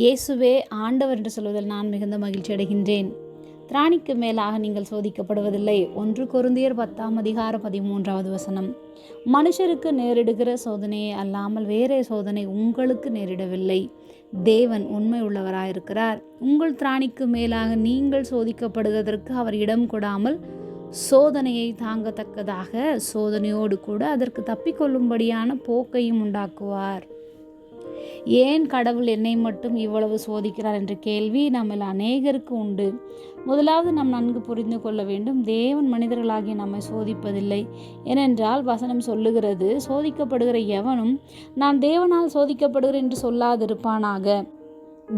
இயேசுவே ஆண்டவர் என்று சொல்வதில் நான் மிகுந்த மகிழ்ச்சி அடைகின்றேன். திராணிக்கு மேலாக நீங்கள் சோதிக்கப்படுவதில்லை. ஒன்று குருந்தியர் பத்தாம் அதிகாரம் பதிமூன்றாவது வசனம். மனுஷருக்கு நேரிடுகிற சோதனையே அல்லாமல் வேறே சோதனை உங்களுக்கு நேரிடவில்லை. தேவன் உண்மை உள்ளவராயிருக்கிறார் உங்கள் திராணிக்கு மேலாக நீங்கள் சோதிக்கப்படுவதற்கு அவர் இடம் கொடாமல் சோதனையை தாங்கத்தக்கதாக சோதனையோடு கூட அதற்கு தப்பிக்கொள்ளும்படியான போக்கையும் உண்டாக்குவார். ஏன் கடவுள் என்னை மட்டும் இவ்வளவு சோதிக்கிறார் என்ற கேள்வி நம்மில் அநேகருக்கு உண்டு. முதலாவது நாம் நன்கு புரிந்து கொள்ள வேண்டும் தேவன் மனிதர்களாகிய நம்மை சோதிப்பதில்லை. ஏனென்றால் வசனம் சொல்லுகிறது சோதிக்கப்படுகிற எவனும் நான் தேவனால் சோதிக்கப்படுகிறேன் என்று சொல்லாதிருப்பானாக.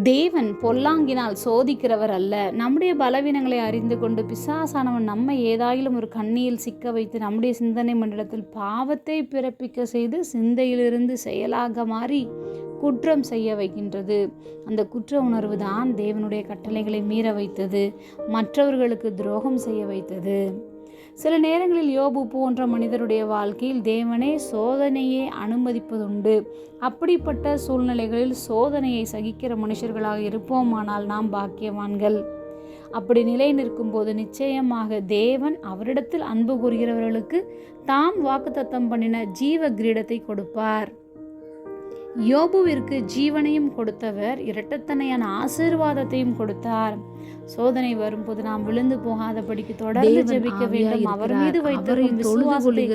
தேவன் பொல்லாங்கினால் சோதிக்கிறவர் அல்ல. நம்முடைய பலவீனங்களை அறிந்து கொண்டு பிசாசானவன் நம்மை ஏதாயிலும் ஒரு கண்ணியில் சிக்க வைத்து நம்முடைய சிந்தனை மண்டலத்தில் பாவத்தை பிறப்பிக்க செய்து சிந்தையிலிருந்து செயலாக மாறி குற்றம் செய்ய வைக்கின்றது. அந்த குற்ற உணர்வு தான் தேவனுடைய கட்டளைகளை மீற வைத்தது மற்றவர்களுக்கு துரோகம் செய்ய வைத்தது. சில நேரங்களில் யோபு போன்ற மனிதருடைய வாழ்க்கையில் தேவனே சோதனையை அனுமதிப்பதுண்டு. அப்படிப்பட்ட சூழ்நிலைகளில் சோதனையை சகிக்கிற மனுஷர்களாக இருப்போமானால் நாம் பாக்கியவான்கள். அப்படி நிலை நிற்கும்போது நிச்சயமாக தேவன் அவரிடத்தில் அன்பு கூறுகிறவர்களுக்கு தாம் வாக்குத்தத்தம் பண்ணின ஜீவ கிரீடத்தை கொடுப்பார். யோபுவிற்கு ஜீவனையும் கொடுத்தவர் இரட்டத்தனையான ஆசீர்வாதத்தையும் கொடுத்தார். சோதனை வரும்போது நாம் விழுந்து போகாதபடிக்கு தொடர்ந்து ஜெபிக்க வேண்டும். அவர் மீது. வைத்திருக்கும் விசுவாசத்தை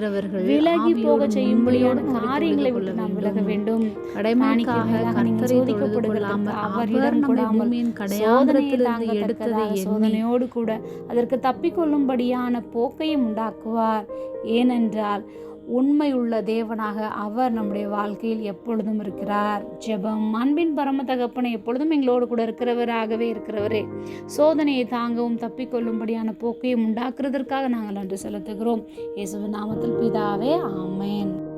விலகி போக செய்யும்படியான காரியங்களை விட்டு நாம் விலக வேண்டும். அவர் இடம் கொடாமல் சோதனையை எண்ணி சோதனையோடு கூட அதற்கு தப்பிக்கொள்ளும்படியான போக்கையும் உண்டாக்குவார். ஏனென்றால் உண்மையுள்ள தேவனாக அவர் நம்முடைய வாழ்க்கையில் எப்பொழுதும் இருக்கிறார். ஜெபம் அன்பின் பரம தகப்பனை எப்பொழுதும் எங்களோடு கூட இருக்கிறவராகவே இருக்கிறவரே. சோதனையை தாங்கவும் தப்பிக்கொள்ளும்படியான போக்கையும் உண்டாக்குறதற்காக நாங்கள் நன்றி செலுத்துகிறோம். இயேசுவின் நாமத்தில் பிதாவே ஆமேன்.